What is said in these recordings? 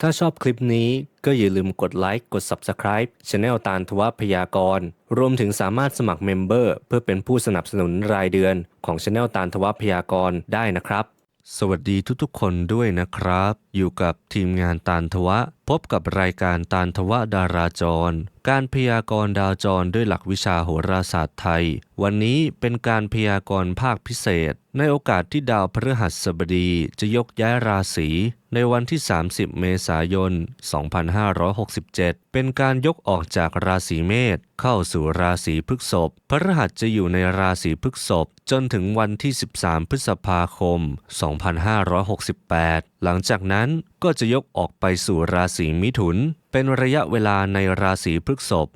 ถ้าชอบคลิปนี้ก็อย่าลืมกดไลค์ กด Subscribe Channel ตาลทวพยากร รวมถึงสามารถสมัครเมมเบอร์เพื่อเป็นผู้สนับสนุนรายเดือนของ Channel ตาลทวพยากรได้นะครับ สวัสดีทุกๆคนด้วยนะครับ อยู่กับทีมงานตาลทวะ พบกับรายการตาลทวะดาราจร การพยากรณ์ดาวจรด้วยหลักวิชาโหราศาสตร์ไทย วันนี้เป็นการพยากรณ์ภาคพิเศษ ในโอกาสที่ดาวพฤหัสบดีจะยกย้ายราศีในวันที่ 30 เมษายน 2567 เป็นการยกออกจากราศีเมษเข้าสู่ราศีพฤษภ พฤหัสจะอยู่ในราศีพฤษภจนถึงวันที่ 13 พฤษภาคม 2568หลังจากนั้นก็จะยกออกไปสู่ราศีมิถุน เป็นระยะเวลาในราศีพฤษภ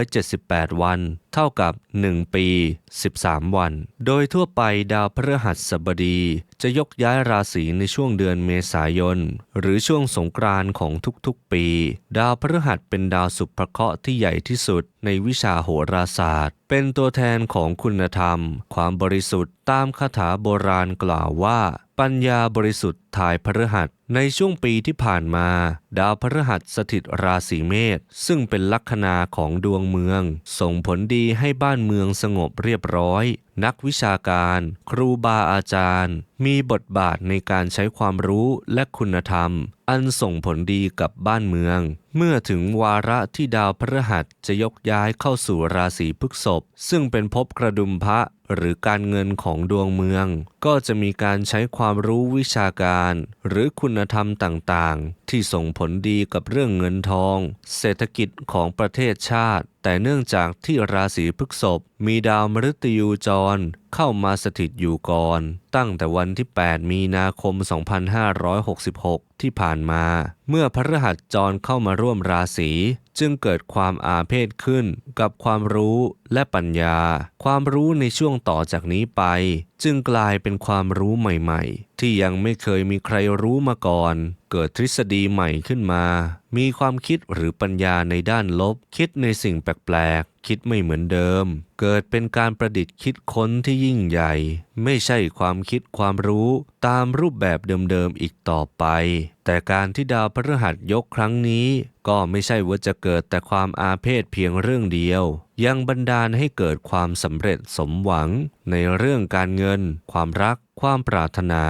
378 วัน เท่ากับ 1 ปี 13 วัน โดยทั่วไปดาวพฤหัสบดี จะยกย้ายราศีในช่วงเดือนเมษายน หรือช่วงสงกรานต์ของทุกๆปี ดาวพฤหัสเป็นดาวสุภเคราะห์ที่ใหญ่ที่สุดในวิชาโหราศาสตร์ เป็นตัวแทนของคุณธรรม ความบริสุทธิ์ตามคาถาโบราณกล่าวว่า ปัญญาบริสุทธิ์ทายพฤหัส ในช่วงปีที่ผ่านมา ดาวพฤหัสสถิตราศีเมษซึ่งเป็นลัคนาของดวงเมือง ส่งผลดีให้บ้านเมืองสงบเรียบร้อยนักวิชาการ ครูบาอาจารย์ มีบทบาทในการใช้ความรู้และคุณธรรม อันส่งผลดีกับบ้านเมือง เมื่อถึงวาระที่ดาวพฤหัสจะยกย้ายเข้าสู่ราศีพฤษภซึ่งเป็นภพกระดุมพระหรือการเงินของดวงเมือง ก็จะมีการใช้ความรู้วิชาการ หรือคุณธรรมต่างๆ ที่ส่งผลดีกับเรื่องเงินทอง เศรษฐกิจของประเทศชาติแต่เนื่องจากที่ราศีพฤษภมีดาวมฤตยูจร เข้ามาสถิตอยู่ก่อน ตั้งแต่วันที่ 8 มีนาคม 2566 ที่ผ่านมา เมื่อพระรหัสจรเข้ามาร่วมราศี จึงเกิดความอาเพศขึ้นกับความรู้และปัญญา ความรู้ในช่วงต่อจากนี้ไป จึงกลายเป็นความรู้ใหม่ๆ ที่ยังไม่เคยมีใครรู้มาก่อน เกิดทฤษฎีใหม่ขึ้นมา มีความคิดหรือปัญญาในด้านลบ คิดในสิ่งแปลก คิดไม่เหมือนเดิม เกิดเป็นการประดิษฐ์คิดค้นที่ยิ่งใหญ่ ไม่ใช่ความคิดความรู้ตามรูปแบบเดิมๆอีกต่อไป แต่การที่ดาวพฤหัสยกครั้งนี้ ก็ไม่ใช่ว่าจะเกิดแต่ความอาเพศเพียงเรื่องเดียว ยังบันดาลให้เกิดความสำเร็จสมหวัง ในเรื่องการเงิน ความรัก ความปรารถนา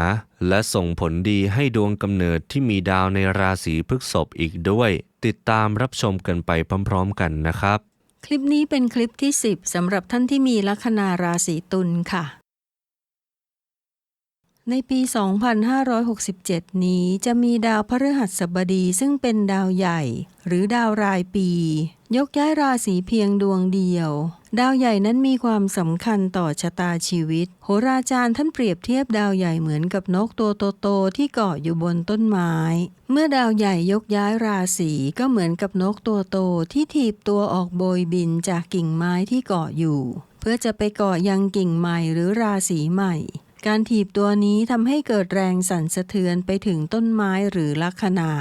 และส่งผลดีให้ดวงกำเนิดที่มีดาวในราศีพฤษภอีกด้วย ติดตามรับชมกันไปพร้อม ๆ กันนะครับ คลิปนี้เป็นคลิปที่ 10สำหรับท่านที่มีลัคนาราศีตุลค่ะ ในปี 2567 นี้จะมีดาวพฤหัสบดีซึ่งเป็นดาวใหญ่ หรือดาวรายปี ยกย้ายราศีเพียงดวงเดียว ดาวใหญ่นั้นมีความสำคัญต่อชะตาชีวิต โหราจารย์ท่านเปรียบเทียบดาวใหญ่เหมือนกับนกตัวโตๆที่เกาะอยู่บนต้นไม้ เมื่อดาวใหญ่ยกย้ายราศีก็เหมือนกับนกตัวโตที่ถีบตัวออกโบยบินจากกิ่งไม้ที่เกาะอยู่ เพื่อจะไปเกาะยังกิ่งใหม่หรือราศีใหม่ การถีบตัวนี้ทำให้เกิดแรงสั่นสะเทือนไปถึงต้นไม้หรือลัคนา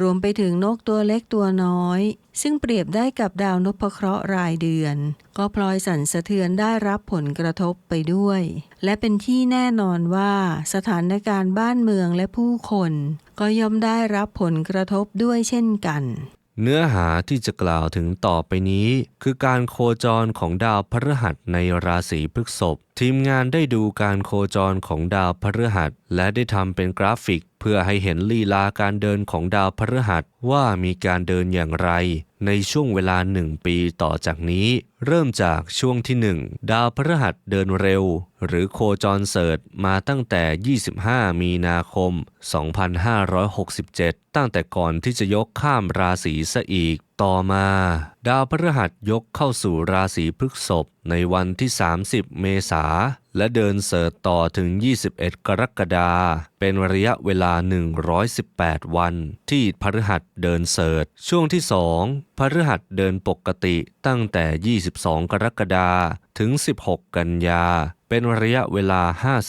รวมไปถึงนกตัวเล็กตัวน้อย ซึ่งเปรียบได้กับดาวนพเคราะห์รายเดือน ก็พลอยสั่นสะเทือนได้รับผลกระทบไปด้วย และเป็นที่แน่นอนว่า สถานการณ์บ้านเมืองและผู้คน ก็ย่อมได้รับผลกระทบด้วยเช่นกัน เนื้อหาที่จะกล่าวถึงต่อไปนี้ คือการโคจรของดาวพฤหัสในราศีพฤษภทีมงานได้ดูการโคจรของดาวพฤหัส และได้ทำเป็นกราฟิก เพื่อให้เห็นลีลาการเดินของดาวพฤหัสว่ามีการเดินอย่างไร ในช่วงเวลาหนึ่งปีต่อจากนี้ เริ่มจากช่วงที่หนึ่งดาวพฤหัสเดินเร็ว หรือโคจรเสร์มาตั้งแต่ 25 มีนาคม 2567 ตั้งแต่ก่อนที่จะยกข้ามราศีซะอีก ต่อมา ดาวพฤหัสยกเข้าสู่ราศีพฤษภในวันที่ 30 เมษา และเดินเสร์ต่อถึง 21 กรกฎาเป็นระยะเวลา 118 วัน ที่พฤหัสเดินเสร์ช่วงที่ 2 พฤหัสเดินปกติตั้งแต่ 22 กรกฎาถึง 16 กันยา เป็นระยะเวลา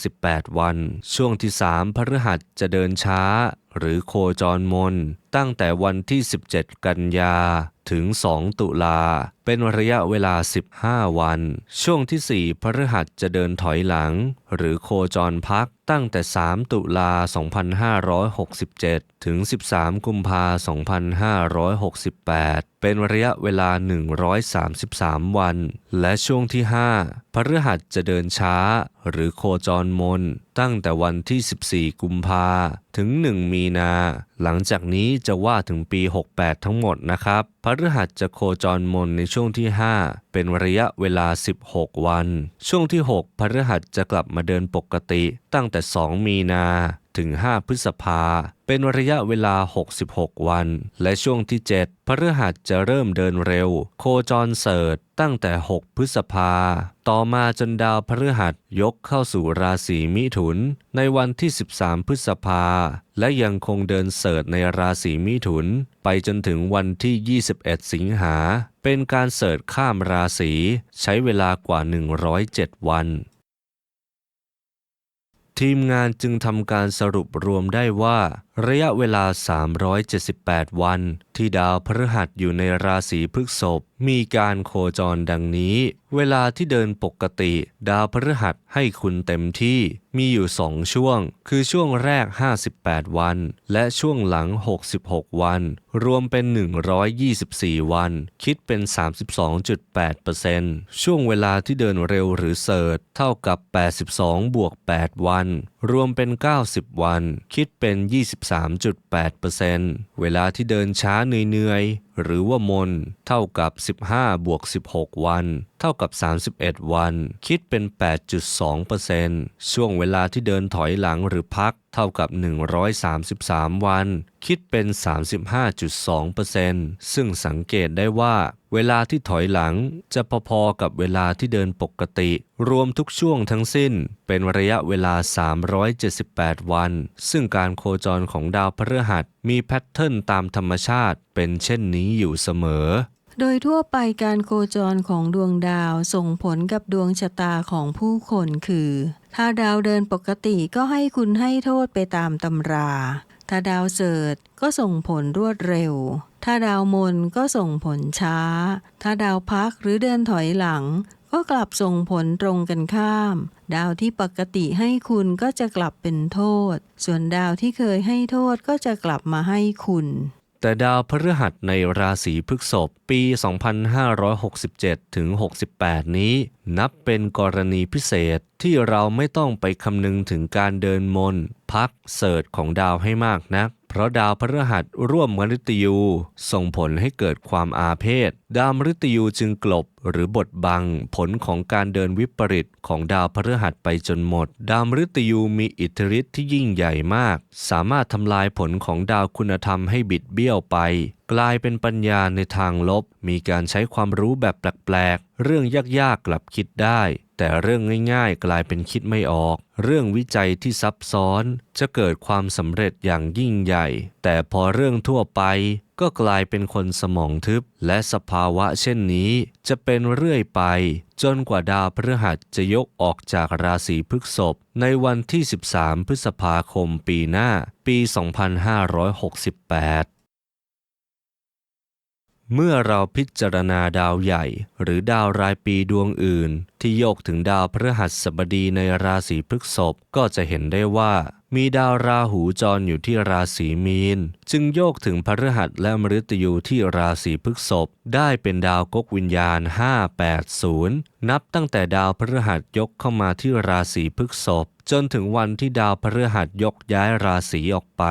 58 วัน ช่วงที่ 3 พฤหัสจะเดินช้า หรือโคจรมน ตั้งแต่วันที่ 17 กันยาถึง 2 ตุลา เป็นระยะเวลา 15 วัน ช่วงที่ 4 พฤหัสจะเดินถอยหลัง หรือโคจรพักตั้งแต่ 3 ตุลา 2567 ถึง 13 กุมภา 2568 เป็นระยะเวลา 133 วัน และช่วงที่ 5 พฤหัสจะเดินช้า หรือโคจรมน ตั้งแต่วันที่ 14 กุมภา ถึง 1 มีนา หลังจากนี้จะว่าถึงปี 68 ทั้งหมดนะครับ พฤหัสจะโคจรมนในช่วงที่ 5 เป็นระยะเวลา 16 วัน ช่วงที่ 6พฤหัสจะกลับมาเดินปกติตั้งแต่ 2 มีนา ถึง 5 พฤษภา เป็นระยะเวลา 66 วัน และช่วงที่ 7 พฤหัสจะเริ่มเดินเร็ว โคจรเสริฐตั้งแต่ 6 พฤษภา ต่อมาจนดาวพฤหัสยกเข้าสู่ราศีมิถุน ในวันที่ 13 พฤษภา และยังคงเดินเสริฐในราศีมิถุน ไปจนถึงวันที่ 21 สิงหา เป็นการเสริฐข้ามราศีใช้เวลากว่า 107 วัน ทีมงานจึงทำการสรุปรวมได้ว่า ระยะเวลา 378 วัน ที่ดาวพฤหัสอยู่ในราศีพฤษภมีการโคจรดังนี้ เวลาที่เดินปกติ ดาวพฤหัสให้คุณเต็มที่ มีอยู่สองช่วง คือช่วงแรก 58 วัน และช่วงหลัง 66 วัน รวมเป็น 124 วัน คิดเป็น 32.8%ช่วงเวลาที่เดินเร็วหรือเสิร์ชเท่ากับ 82 บวก 8 วัน รวมเป็น 90 วัน คิดเป็น 23.8%เวลาที่เดินช้าเหนื่อยๆ หรือว่ามนเท่ากับ 15 บวก 16 วัน เท่ากับ 31 วัน คิดเป็น 8.2%ช่วงเวลาที่เดินถอยหลังหรือพัก เท่ากับ 133 วัน คิดเป็น 35.2%ซึ่งสังเกตได้ว่า เวลาที่ถอยหลังจะพอๆกับเวลาที่เดินปกติ รวมทุกช่วงทั้งสิ้น เป็นระยะเวลา 378 วัน ซึ่งการโคจรของดาวพฤหัสมีแพทเทิร์นตามธรรมชาติเป็นเช่นนี้อยู่เสมอ โดยทั่วไปการโคจรของดวงดาวส่งผลกับดวงชะตาของผู้คนคือ ถ้าดาวเดินปกติก็ให้คุณให้โทษไปตามตำรา ถ้าดาวเสิร์ชก็ส่งผลรวดเร็ว ถ้าดาวมนก็ส่งผลช้า ถ้าดาวพักหรือเดินถอยหลังก็กลับส่งผลตรงกันข้าม ดาวที่ปกติให้คุณก็จะกลับเป็นโทษ ส่วนดาวที่เคยให้โทษก็จะกลับมาให้คุณ แต่ดาวพฤหัสในราศีพฤษภปี 2567 ถึง 68 นี้ นับเป็นกรณีพิเศษที่เราไม่ต้องไปคำนึงถึงการเดินมน พักเสิร์ชของดาวให้มากนัก เพราะดาวพฤหัสร่วมมฤตยูส่งผลให้เกิดความอาเพศ ดาวมฤตยูจึงกลบหรือบดบังผลของการเดินวิปริตของดาวพฤหัสไปจนหมด ดาวมฤตยูมีอิทธิฤทธิ์ที่ยิ่งใหญ่มาก สามารถทำลายผลของดาวคุณธรรมให้บิดเบี้ยวไป กลายเป็นปัญญาในทางลบ มีการใช้ความรู้แบบแปลกๆ เรื่องยากๆกลับคิดได้ แต่เรื่องง่ายๆ กลายเป็นคิดไม่ออก เรื่องวิจัยที่ซับซ้อนจะเกิดความสำเร็จอย่างยิ่งใหญ่ แต่พอเรื่องทั่วไปก็กลายเป็นคนสมองทึบ และสภาวะเช่นนี้ จะเป็นเรื่อยไป จนกว่าดาวพฤหัสจะยกออกจากราศีพฤษภในวันที่ 13 พฤษภาคมปีหน้า ปี 2568 เมื่อเราพิจารณาดาวใหญ่ หรือดาวรายปีดวงอื่น ที่โยกถึงดาวพฤหัสบดีในราศีพฤษภก็จะเห็นได้ว่ามีดาวราหูจรอยู่ที่ราศีมีน จึงโยกถึงพฤหัสและมฤตยูที่ราศีพฤษภได้เป็นดาวกกวิญญาณ 580 นับตั้งแต่ดาวพฤหัสยกเข้ามาที่ราศีพฤษภจนถึงวันที่ดาวพฤหัสยกย้ายราศีออกไป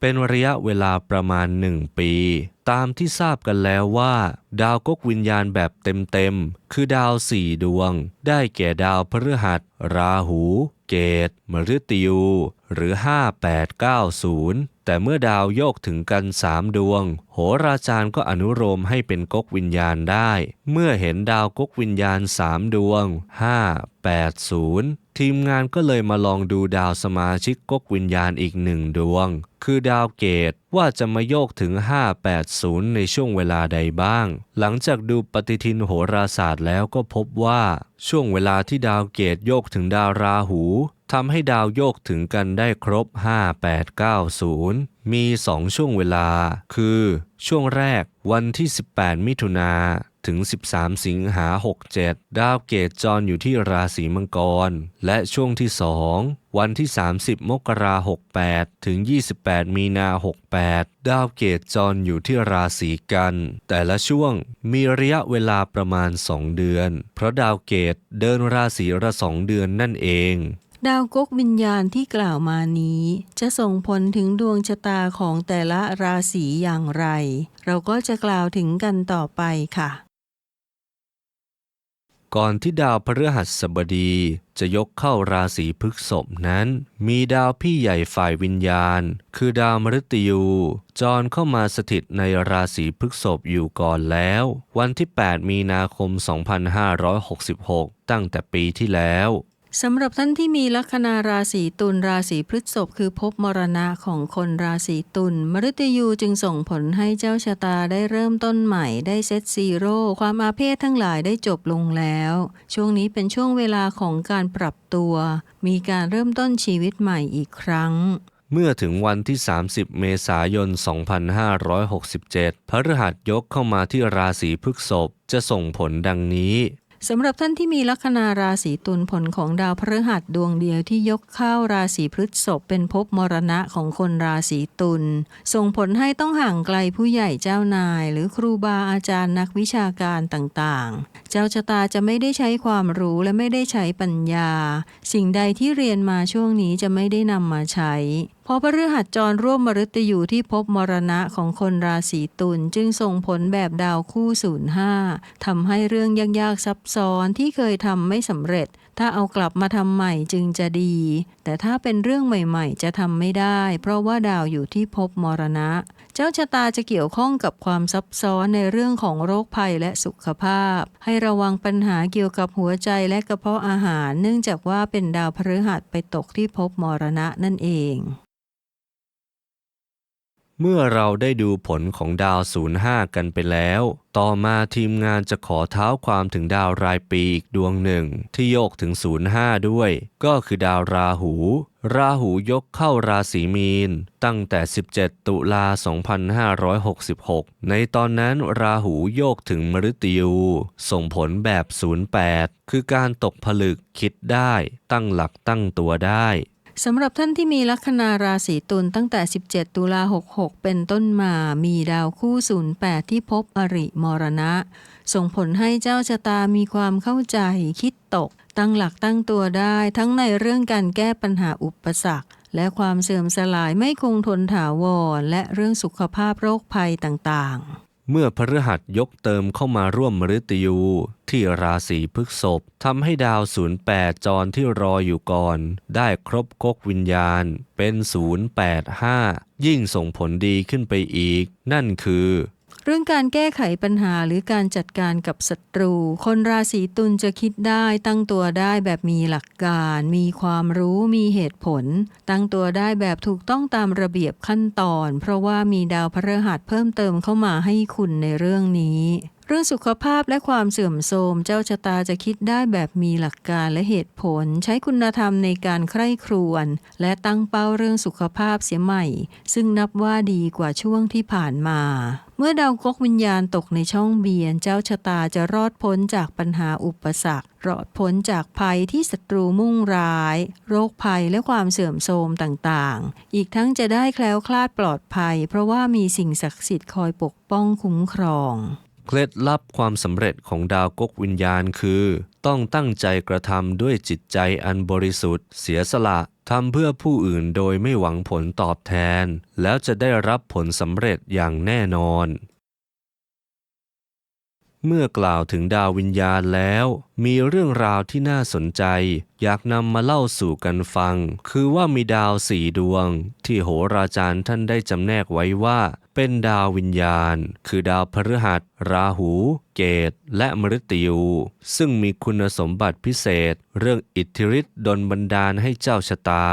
เป็นระยะเวลาประมาณหนึ่งปี ตามที่ทราบกันแล้วว่า ดาวกกวิญญาณแบบเต็มๆ คือดาวสี่ดวง ได้แก่ดาวพฤหัส ราหู เกตมฤตยูหรือ 5890 แต่เมื่อดาวโยกถึงกันสามดวง โหราจารย์ก็อนุโลมให้เป็นก๊กวิญญาณได้ เมื่อเห็นดาวก๊กวิญญาณสามดวง 580 ทีมงานก็เลยมาลองดูดาวสมาชิกก๊กวิญญาณอีกหนึ่งดวง คือดาวเกตว่าจะมาโยกถึง 580 ในช่วงเวลาใดบ้าง หลังจากดูปฏิทินโหราศาสตร์แล้วก็พบว่า ช่วงเวลาที่ดาวเกตโยกถึงดาวราหูทำให้ดาวโยกถึงกันได้ครบ 5890 มี 2 ช่วงเวลา คือ ช่วงแรกวันที่ 18 มิถุนา ถึง 13 สิงหา 67 ดาวเกตจรอยู่ที่ราศีมังกร และช่วงที่ 2 วันที่ 30 มกราคม 68 ถึง 28 มีนา 68 ดาวเกตจรอยู่ที่ราศีกัน แต่ละช่วงมีระยะเวลาประมาณ 2 เดือน เพราะดาวเกตเดินราศีละสองเดือนนั่นเองดาวกกวิญญาณที่กล่าวมานี้ จะส่งผลถึงดวงชะตาของแต่ละราศีอย่างไร เราก็จะกล่าวถึงกันต่อไปค่ะ ก่อนที่ดาวพฤหัสบดีจะยกเข้าราศีพฤษภนั้น มีดาวพี่ใหญ่ฝ่ายวิญญาณ คือดาวมฤตยู จรเข้ามาสถิตในราศีพฤษภอยู่ก่อนแล้ว วันที่ 8 มีนาคม 2566 ตั้งแต่ปีที่แล้ว สำหรับท่านที่มีลัคนาราศีตุลราศีพฤษภคือภพมรณะของคนราศีตุลมฤตยูจึงส่งผลให้เจ้าชะตาได้เริ่มต้นใหม่ได้เซตซีโร่ความอาเพศทั้งหลายได้จบลงแล้ว ช่วงนี้เป็นช่วงเวลาของการปรับตัว มีการเริ่มต้นชีวิตใหม่อีกครั้งเมื่อถึงวันที่ 30 เมษายน 2567 พฤหัสยกเข้ามาที่ราศีพฤษภจะส่งผลดังนี้ สำหรับท่านที่มีลัคนาราศีตุลผลของดาวพฤหัสดวงเดียวที่ยกเข้าราศีพฤษภเป็นภพมรณะของคนราศีตุลส่งผลให้ต้องห่างไกลผู้ใหญ่เจ้านาย หรือครูบาอาจารย์นักวิชาการต่างๆ เจ้าชะตาจะไม่ได้ใช้ความรู้และไม่ได้ใช้ปัญญา สิ่งใดที่เรียนมาช่วงนี้จะไม่ได้นำมาใช้ พระพฤหัสจรร่วมมฤตยูที่พบมรณะของคนราศีตุลจึงส่งผลแบบดาวคู่ศูนย์ห้าทำให้เรื่องยากๆซับซ้อนที่เคยทำไม่สำเร็จ ถ้าเอากลับมาทำใหม่จึงจะดี แต่ถ้าเป็นเรื่องใหม่ๆ จะทำไม่ได้ เพราะว่าดาวอยู่ที่ภพมรณะ เจ้าชะตาจะเกี่ยวข้องกับความซับซ้อนในเรื่องของโรคภัยและสุขภาพ ให้ระวังปัญหาเกี่ยวกับหัวใจและกระเพาะอาหาร เนื่องจากว่าเป็นดาวพฤหัสไปตกที่ภพมรณะนั่นเอง เมื่อเราได้ดูผลของดาว 05 กันไปแล้ว ต่อมาทีมงานจะขอเท้าความถึงดาวรายปีอีกดวงหนึ่ง ที่โยกถึง 05 ด้วย ก็คือดาวราหู ราหูยกเข้าราศีมีน ตั้งแต่ 17 ตุลา 2566 ในตอนนั้นราหูโยกถึงมฤตยูส่งผลแบบ 08 คือการตกผลึกคิดได้ ตั้งหลักตั้งตัวได้ สำหรับท่านที่มีลัคนาราศีตุลตั้งแต่ 17 ตุลา 66 เป็นต้นมา มีดาวคู่ 08 ที่พบอริมรณะ ส่งผลให้เจ้าชะตามีความเข้าใจ คิดตก ตั้งหลักตั้งตัวได้ ทั้งในเรื่องการแก้ปัญหาอุปสรรค และความเสื่อมสลายไม่คงทนถาวร และเรื่องสุขภาพโรคภัยต่างๆ เมื่อพฤหัสยกเติมเข้ามาร่วมมฤตยูที่ราศีพฤษภทำให้ดาว 08 จรที่รออยู่ก่อน ได้ครบคกวิญญาณเป็น 085 ยิ่งส่งผลดีขึ้นไปอีก นั่นคือ เรื่องการแก้ไขปัญหาหรือการจัดการกับศัตรู คนราศีตุลจะคิดได้ตั้งตัวได้แบบมีหลักการ มีความรู้มีเหตุผล ตั้งตัวได้แบบถูกต้องตามระเบียบขั้นตอน เพราะว่ามีดาวพฤหัสเพิ่มเติมเข้ามาให้คุณในเรื่องนี้ เรื่องสุขภาพและความเสื่อมโทรมเจ้าชะตาจะคิดได้แบบมีหลักการและเหตุผล ใช้คุณธรรมในการใคร่ครวญและตั้งเป้าเรื่องสุขภาพเสียใหม่ ซึ่งนับว่าดีกว่าช่วงที่ผ่านมา เมื่อดาวกกวิญญาณตกในช่องเบียน เจ้าชะตาจะรอดพ้นจากปัญหาอุปสรรครอดพ้นจากภัยที่ศัตรูมุ่งร้าย โรคภัยและความเสื่อมโทรมต่างๆ อีกทั้งจะได้แคล้วคลาดปลอดภัย เพราะว่ามีสิ่งศักดิ์สิทธิ์คอยปกป้องคุ้มครอง เคล็ดลับความสำเร็จของดาวกกวิญญาณคือ ต้องตั้งใจกระทำด้วยจิตใจอันบริสุทธิ์ เสียสละทำเพื่อผู้อื่นโดยไม่หวังผลตอบแทน แล้วจะได้รับผลสำเร็จอย่างแน่นอน เมื่อกล่าวถึงดาววิญญาณแล้ว มีเรื่องราวที่น่าสนใจ อยากนำมาเล่าสู่กันฟัง คือว่ามีดาวสี่ดวง ที่โหราจารย์ท่านได้จำแนกไว้ว่า เป็นดาววิญญาณ คือดาวพฤหัส ราหู เกต และมฤตยูซึ่งมีคุณสมบัติพิเศษ เรื่องอิทธิฤทธิ์ดลบันดาลให้เจ้าชะตา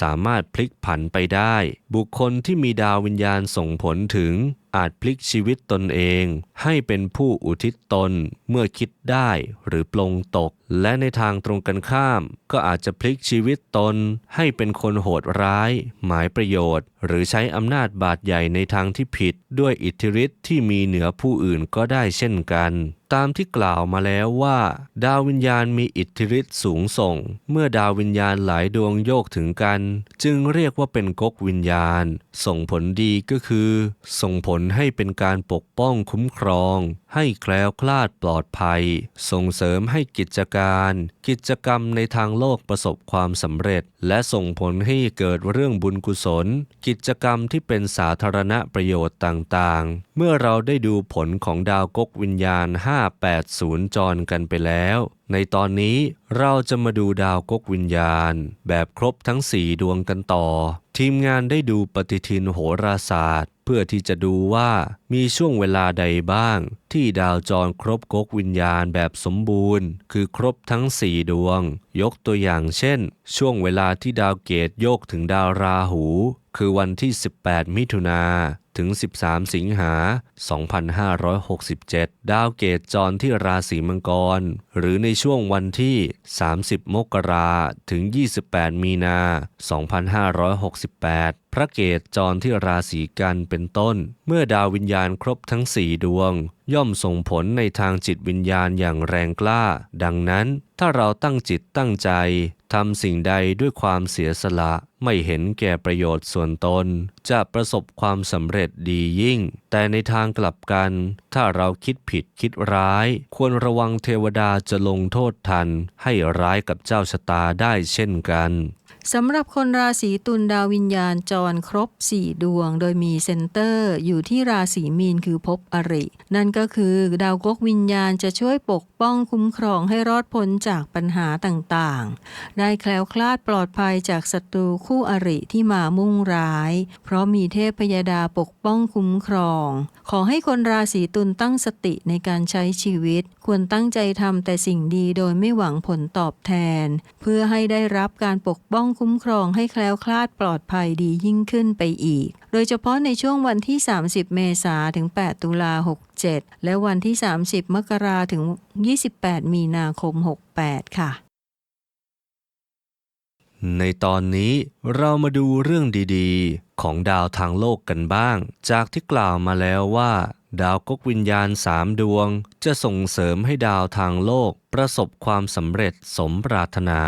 สามารถพลิกผันไปได้ บุคคลที่มีดาววิญญาณส่งผลถึงอาจพลิกชีวิตตนเอง ให้เป็นผู้อุทิศตนเมื่อคิดได้หรือปลงตก และในทางตรงกันข้ามก็อาจจะพลิกชีวิตตนให้เป็นคนโหดร้าย หมายประโยชน์ หรือใช้อำนาจบาดใหญ่ในทางที่ผิด ด้วยอิทธิฤทธิ์ที่มีเหนือผู้อื่นก็ได้เช่นกัน ตามที่กล่าวมาแล้วว่า ดาววิญญาณมีอิทธิฤทธิ์สูงส่ง เมื่อดาววิญญาณหลายดวงโยกถึงกัน จึงเรียกว่าเป็นก๊กวิญญาณ ส่งผลดีก็คือ ส่งผลให้เป็นการปกป้องคุ้มครอง ให้แคล้วคลาดปลอดภัย ส่งเสริมให้กิจการ กิจกรรมในทางโลกประสบความสำเร็จ และส่งผลให้เกิดเรื่องบุญกุศล กิจกรรมที่เป็นสาธารณประโยชน์ต่างๆ เมื่อเราได้ดูผลของดาวก๊กวิญญาณ 580 จรกันไปแล้ว ในตอนนี้เราจะมาดูดาวก๊กวิญญาณ แบบครบทั้ง 4 ดวงกันต่อ ทีมงานได้ดูปฏิทินโหราศาสตร์ พื่อที่จะดูว่ามีช่วงเวลาใดบ้าง ที่ดาวจรครบกกวิญญาณแบบสมบูรณ์ คือครบทั้ง 4 ดวง ยกตัวอย่างเช่น ช่วงเวลาที่ดาวเกตโยกถึงดาวราหู คือวันที่ 18 มิถุนาถึง 13 สิงหา 2567 ดาวเกตจรที่ราศีมังกร หรือในช่วงวันที่ 30 มกราถึง 28 มีนา 2568 พระเกตจรที่ราศีกันเป็นต้น เมื่อดาววิญญาณครบทั้ง4ดวง ย่อมส่งผลในทางจิตวิญญาณอย่างแรงกล้า ดังนั้นถ้าเราตั้งจิตตั้งใจทำสิ่งใดด้วยความเสียสละไม่เห็นแก่ประโยชน์ส่วนตน จะประสบความสำเร็จดียิ่ง แต่ในทางกลับกัน ถ้าเราคิดผิดคิดร้าย ควรระวังเทวดาจะลงโทษทัน ให้ร้ายกับเจ้าชะตาได้เช่นกัน สำหรับคนราศีตุลดาววิญญาณจรครบ 4 ดวง โดยมีเซนเตอร์อยู่ที่ราศีมีนคือภพอริ นั่นก็คือดาวกกวิญญาณจะช่วยปกป้องคุ้มครองให้รอดพ้นจากปัญหาต่างๆ ได้แคล้วคลาดปลอดภัยจากศัตรูคู่อริที่มามุ่งร้าย เพราะมีเทพพยดาปกป้องคุ้มครอง ขอให้คนราศีตุลตั้งสติในการใช้ชีวิต ควรตั้งใจทำแต่สิ่งดีโดยไม่หวังผลตอบแทน เพื่อให้ได้รับการปกป้องคุ้มครองให้แคล้วคลาดปลอดภัยดียิ่งขึ้นไปอีก โดยเฉพาะในช่วงวันที่ 30 เมษาถึง 8 ตุลา 67 และวันที่ 30 มกราถึง 28 มีนาคม 68 ค่ะ ในตอนนี้เรามาดูเรื่องดีๆ ของดาวทางโลกกันบ้าง จากที่กล่าวมาแล้วว่าดาวกกวิญญาณสามดวง จะส่งเสริมให้ดาวทางโลกประสบความสำเร็จสมปรารถนา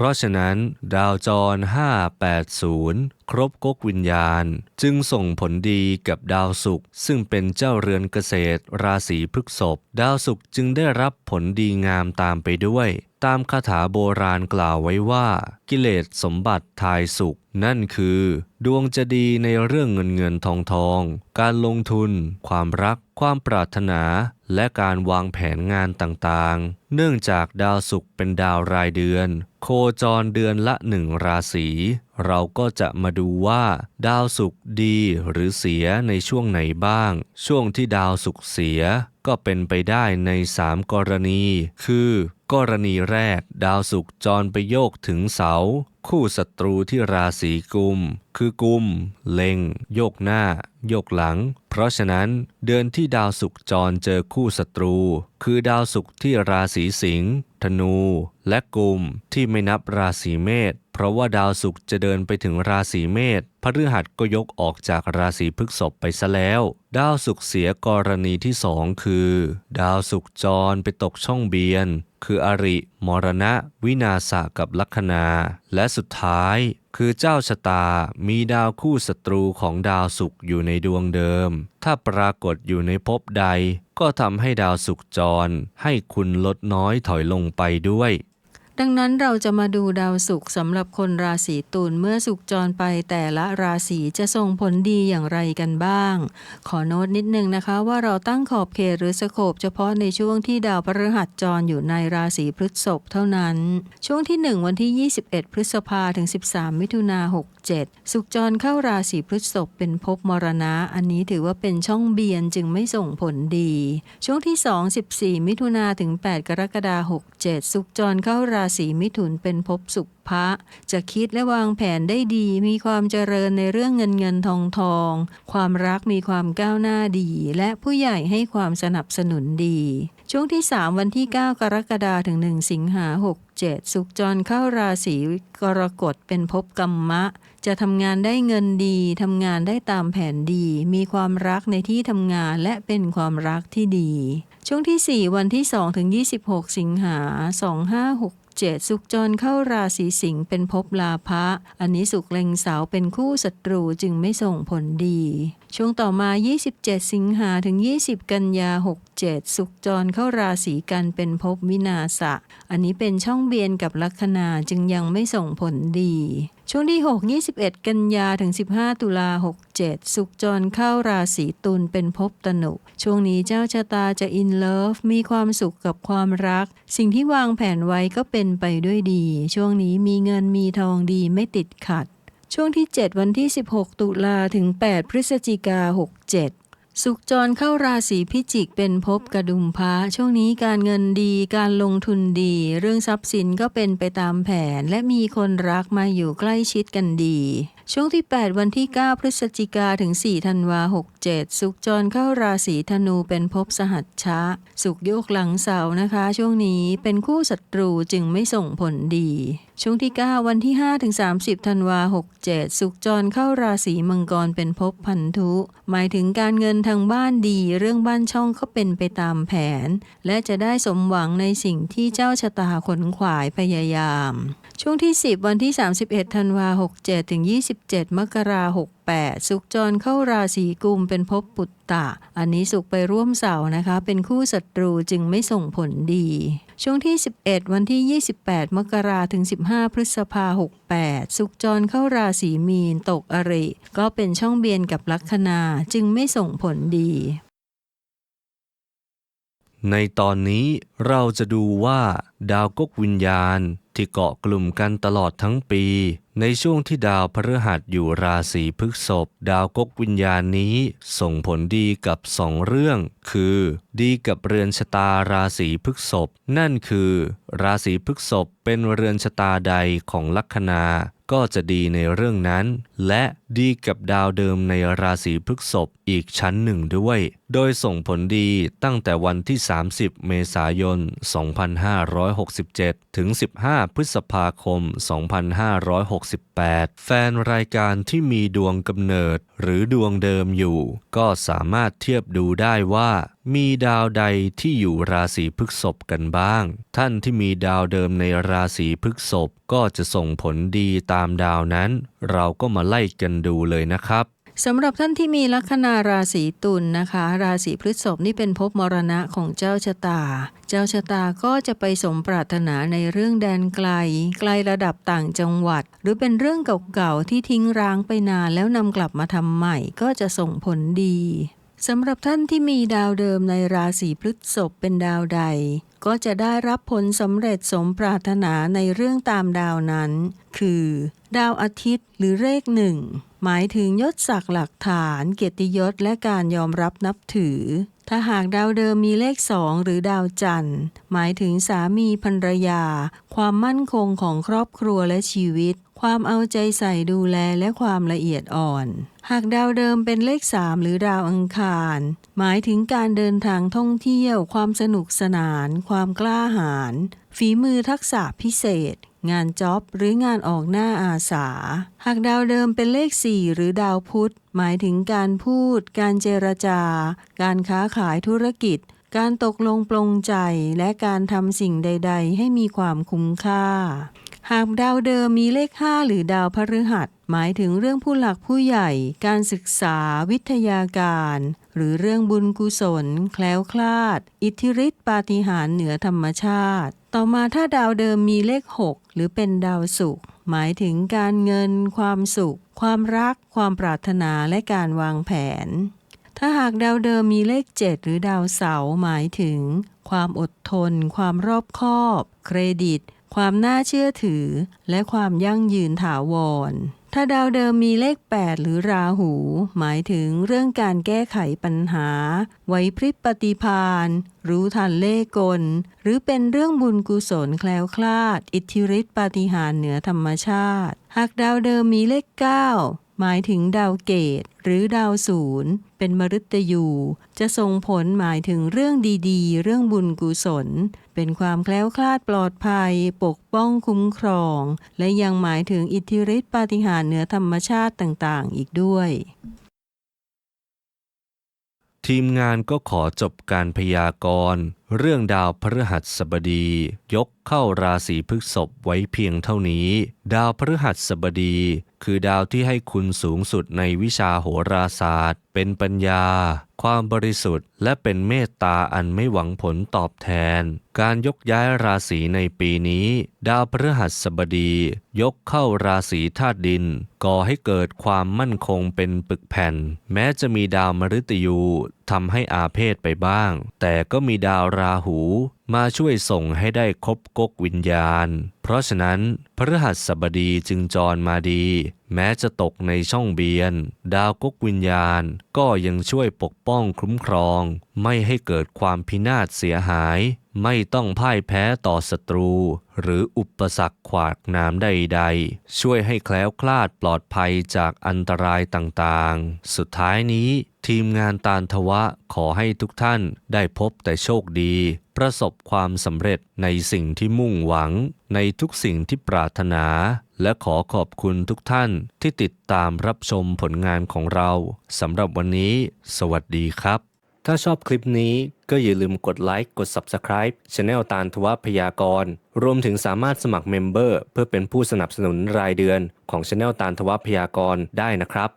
เพราะฉะนั้นดาวจร 580 ครบกกวิญญาณ จึงส่งผลดีกับดาวศุกร์ซึ่งเป็นเจ้าเรือนเกษตร ราศีพฤกษภดาวศุกร์จึงได้รับผลดีงามตามไปด้วย ตามคาถาโบราณกล่าวไว้ว่า กิเลสสมบัติทายสุข นั่นคือ ดวงจะดีในเรื่องเงินเงินทองทอง การลงทุน ความรัก ความปรารถนา และการวางแผนงานต่างๆ เนื่องจากดาวศุกร์เป็นดาวรายเดือน โคจรเดือนละหนึ่งราศี เราก็จะมาดูว่า ดาวศุกร์ดีหรือเสียในช่วงไหนบ้าง ช่วงที่ดาวศุกร์เสียก็เป็นไปได้ใน 3 กรณี คือ กรณีแรก ดาวศุกร์จรไปโยกถึงเสา คู่ศัตรูที่ราศีกุม คือกุม เล็ง โยกหน้า โยกหลัง เพราะฉะนั้น เดือนที่ดาวศุกร์จรเจอคู่ศัตรู คือดาวศุกร์ที่ราศีสิงห์ ธนู และกุมที่ไม่นับราศีเมษเพราะว่าดาวศุกร์จะเดินไปถึงราศีเมษพฤหัสก็ยกออกจากราศีพฤษภไปซะแล้ว ดาวศุกร์เสียกรณีที่สองคือ ดาวศุกร์จรไปตกช่องเบียน คืออริ มรณะ วินาศกับลัคนา และสุดท้าย คือเจ้าชะตามีดาวคู่ศัตรูของดาวศุกร์อยู่ในดวงเดิม ถ้าปรากฏอยู่ในภพใด ก็ทำให้ดาวศุกร์จร ให้คุณลดน้อยถอยลงไปด้วย ดังนั้นเราจะมาดูดาวศุกร์สำหรับคนราศีตุลเมื่อสุกจรไปแต่ละราศีจะส่งผลดีอย่างไรกันบ้าง ขอโน้ตนิดนึงนะคะ ว่าเราตั้งขอบเขตหรือสโคปเฉพาะในช่วงที่ดาวพฤหัสจรอยู่ในราศีพฤษภเท่านั้น ช่วงที่ 1 วันที่ 21 พฤษภาถึง 13 มิถุนา67สุกร์จรเข้าราศีพฤษภเป็นภพมรณะ อันนี้ถือว่าเป็นช่องเบียนจึงไม่ส่งผลดี ช่วงที่ 2 14 มิถุนาถึง 8 กรกฎาคม67 สุกร์จรเข้าราศีมิถุนเป็นภพสุขพระจะคิดและวางแผนได้ดี มีความเจริญในเรื่องเงินเงินทองทอง ความรักมีความก้าวหน้าดี และผู้ใหญ่ให้ความสนับสนุนดี ช่วงที่ 3 วันที่ 9 กรกฎาคมถึง 1 สิงหา67 สุขจรเข้าราศีกรกฎเป็นภพกรรมะ จะทำงานได้เงินดีทำงานได้ตามแผนดี มีความรักในที่ทำงานและเป็นความรักที่ดี ช่วงที่ 4 วันที่2ถึง26 สิงหา 2567สุขจรเข้าราศีสิงห์เป็นภพลาภะ อันนี้สุขเล็งเสาเป็นคู่ศัตรูจึงไม่ส่งผลดี ช่วงต่อมา 27 สิงหาถึง 20 กันยา 67 สุขจรเข้าราศีกันเป็นภพวินาศะ อันนี้เป็นช่องเบียนกับลัคนาจึงยังไม่ส่งผลดี ช่วงที่ 6 21 กันยาถึง 15 ตุลา 67 สุขจรเข้าราศีตุลเป็นภพตนุ ช่วงนี้เจ้าชะตาจะอินเลิฟมีความสุขกับความรัก สิ่งที่วางแผนไว้ก็เป็นไปด้วยดี ช่วงนี้มีเงินมีทองดีไม่ติดขัด ช่วงที่ 7 วันที่ 16 ตุลาถึง 8 พฤศจิกา 67 สุขจรเข้าราศีพิจิกเป็นภพกระดุมพระช่วงนี้การเงินดีการลงทุนดี เรื่องทรัพย์สินก็เป็นไปตามแผน และมีคนรักมาอยู่ใกล้ชิดกันดี ช่วงที่ 8 วันที่ 9 พฤศจิกาถึง 4 ธันวา 67 สุขจรเข้าราศีธนูเป็นภพสหัชชะ สุขโยกหลังเสานะคะ ช่วงนี้เป็นคู่ศัตรูจึงไม่ส่งผลดี ช่วงที่ 9 วันที่ 5 ถึง 30 ธันวา 67 สุขจรเข้าราศีมังกรเป็นภพพันธุ หมายถึงการเงินทางบ้านดี เรื่องบ้านช่องก็เป็นไปตามแผน และจะได้สมหวังในสิ่งที่เจ้าชะตาขนขวายพยายาม ช่วงที่ 10 วันที่ 31ธันวา67 ถึง 27 มกราคม68สุขจรเข้าราศีกุมเป็นภพปุตตะ อันนี้สุขไปร่วมเสานะคะ เป็นคู่ศัตรูจึงไม่ส่งผลดี ช่วงที่ 11 วันที่ 28 มกราถึง 15 พฤษภา68 สุขจรเข้าราศีมีนตกอริ ก็เป็นช่องเบียนกับลัคนาจึงไม่ส่งผลดี ในตอนนี้เราจะดูว่า ดาวกกวิญญาณ ที่เกาะกลุ่มกันตลอดทั้งปี ในช่วงที่ดาวพฤหัสอยู่ราศีพฤษภดาวกกวิญญาณนี้ ส่งผลดีกับสองเรื่อง คือ ดีกับเรือนชะตาราศีพฤษภนั่นคือ ราศีพฤษภเป็นเรือนชะตาใดของลัคนาก็จะดีในเรื่องนั้น และดีกับดาวเดิมในราศีพฤษภอีกชั้นหนึ่งด้วย โดยส่งผลดีตั้งแต่วันที่ 30 เมษายน 2567 ถึง 15 พฤษภาคม 2568 แฟนรายการที่มีดวงกำเนิดหรือดวงเดิมอยู่ ก็สามารถเทียบดูได้ว่ามีดาวใดที่อยู่ราศีพฤษภกันบ้าง ท่านที่มีดาวเดิมในราศีพฤษภก็จะส่งผลดีตามดาวนั้น เราก็มาไล่กันดูเลยนะครับ สำหรับท่านที่มีลัคนาราศีตุลนะคะ ราศีพฤษภนี่เป็นภพมรณะของเจ้าชะตา เจ้าชะตาก็จะไปสมปรารถนาในเรื่องแดนไกล ไกลระดับต่างจังหวัด หรือเป็นเรื่องเก่าๆที่ทิ้งร้างไปนานแล้วนำกลับมาทำใหม่ก็จะส่งผลดีสำหรับท่านที่มีดาวเดิมในราศีพฤษภเป็นดาวใด ก็จะได้รับผลสำเร็จสมปรารถนาในเรื่องตามดาวนั้น คือ ดาวอาทิตย์หรือเลขหนึ่ง หมายถึงยศศักดิ์หลักฐาน เกียรติยศและการยอมรับนับถือ ถ้าหากดาวเดิมมีเลขสองหรือดาวจันทร์ หมายถึงสามีภรรยา ความมั่นคงของครอบครัวและชีวิต ความเอาใจใส่ดูแลและความละเอียดอ่อน หากดาวเดิมเป็นเลขสามหรือดาวอังคาร หมายถึงการเดินทางท่องเที่ยว ความสนุกสนาน ความกล้าหาญฝีมือทักษะพิเศษ งานจ็อบหรืองานออกหน้าอาสา หากดาวเดิมเป็นเลขสี่หรือดาวพุธ หมายถึงการพูด การเจรจา การค้าขายธุรกิจการตกลงปลงใจและการทำสิ่งใด ๆ ให้มีความคุ้มค่า หากดาวเดิมมีเลข 5 หรือดาวพฤหัส หมายถึงเรื่องผู้หลักผู้ใหญ่ การศึกษา วิทยาการ หรือเรื่องบุญกุศล แคล้วคลาด อิทธิฤทธิปาฏิหาริย์เหนือธรรมชาติ ต่อมาถ้าดาวเดิมมีเลข 6 หรือเป็นดาวศุกร์หมายถึงการเงิน ความสุข ความรัก ความปรารถนาและการวางแผน ถ้าหากดาวเดิมมีเลข 7 หรือดาวเสาร์หมายถึง ความอดทน ความรอบคอบ เครดิต ความน่าเชื่อถือ และความยั่งยืนถาวร ถ้าดาวเดิมมีเลข 8 หรือราหู หมายถึงเรื่องการแก้ไขปัญหา ไว้พริบปฏิพานรู้ทันเล่กล หรือเป็นเรื่องบุญกุศลแคล้วคลาด อิทธิฤทธิปาฏิหาริย์เหนือธรรมชาติ หากดาวเดิมมีเลข 9 หมายถึงดาวเกตหรือดาวศูนย์ เป็นมฤตยูจะส่งผลหมายถึงเรื่องดีๆ เรื่องบุญกุศล เป็นความแคล้วคลาดปลอดภัย ปกป้องคุ้มครอง และยังหมายถึงอิทธิฤทธิปาฏิหาริย์เหนือธรรมชาติต่างๆ อีกด้วย ทีมงานก็ขอจบการพยากรณ์เรื่องดาวพฤหัสบดี ยกเข้าราศีพฤษภไว้เพียงเท่านี้ ดาวพฤหัสบดี คือดาวที่ให้คุณสูงสุดในวิชาโหราศาสตร์ เป็นปัญญา ความบริสุทธิ์ และเป็นเมตตาอันไม่หวังผลตอบแทน การยกย้ายราศีในปีนี้ ดาวพฤหัสบดี ยกเข้าราศีธาตุดิน ก่อให้เกิดความมั่นคงเป็นปึกแผ่น แม้จะมีดาวมฤตยูทำให้อาเพศไปบ้าง แต่ก็มีดาวราหูมาช่วยส่งให้ได้ครบกกวิญญาณ เพราะฉะนั้นพฤหัสบดีจึงจรมาดี แม้จะตกในช่องเบียน ดาวกกวิญญาณก็ยังช่วยปกป้องคุ้มครอง ไม่ให้เกิดความพินาศเสียหาย ไม่ต้องพ่ายแพ้ต่อศัตรู หรืออุปสรรคขวากหน้ำใดๆ ช่วยให้แคล้วคลาดปลอดภัยจากอันตรายต่างๆ สุดท้ายนี้ ทีมงานตาลทวะขอให้ทุกท่านได้พบแต่โชคดี ประสบความสำเร็จในสิ่งที่มุ่งหวัง ในทุกสิ่งที่ปรารถนา และขอขอบคุณทุกท่านที่ติดตามรับชมผลงานของเราสำหรับวันนี้ สวัสดีครับ ถ้าชอบคลิปนี้ก็อย่าลืมกดไลค์กด Subscribe Channel ตาลทวพยากร รวมถึงสามารถสมัครเมมเบอร์เพื่อเป็นผู้สนับสนุนรายเดือนของ Channel ตาลทวพยากรได้นะครับ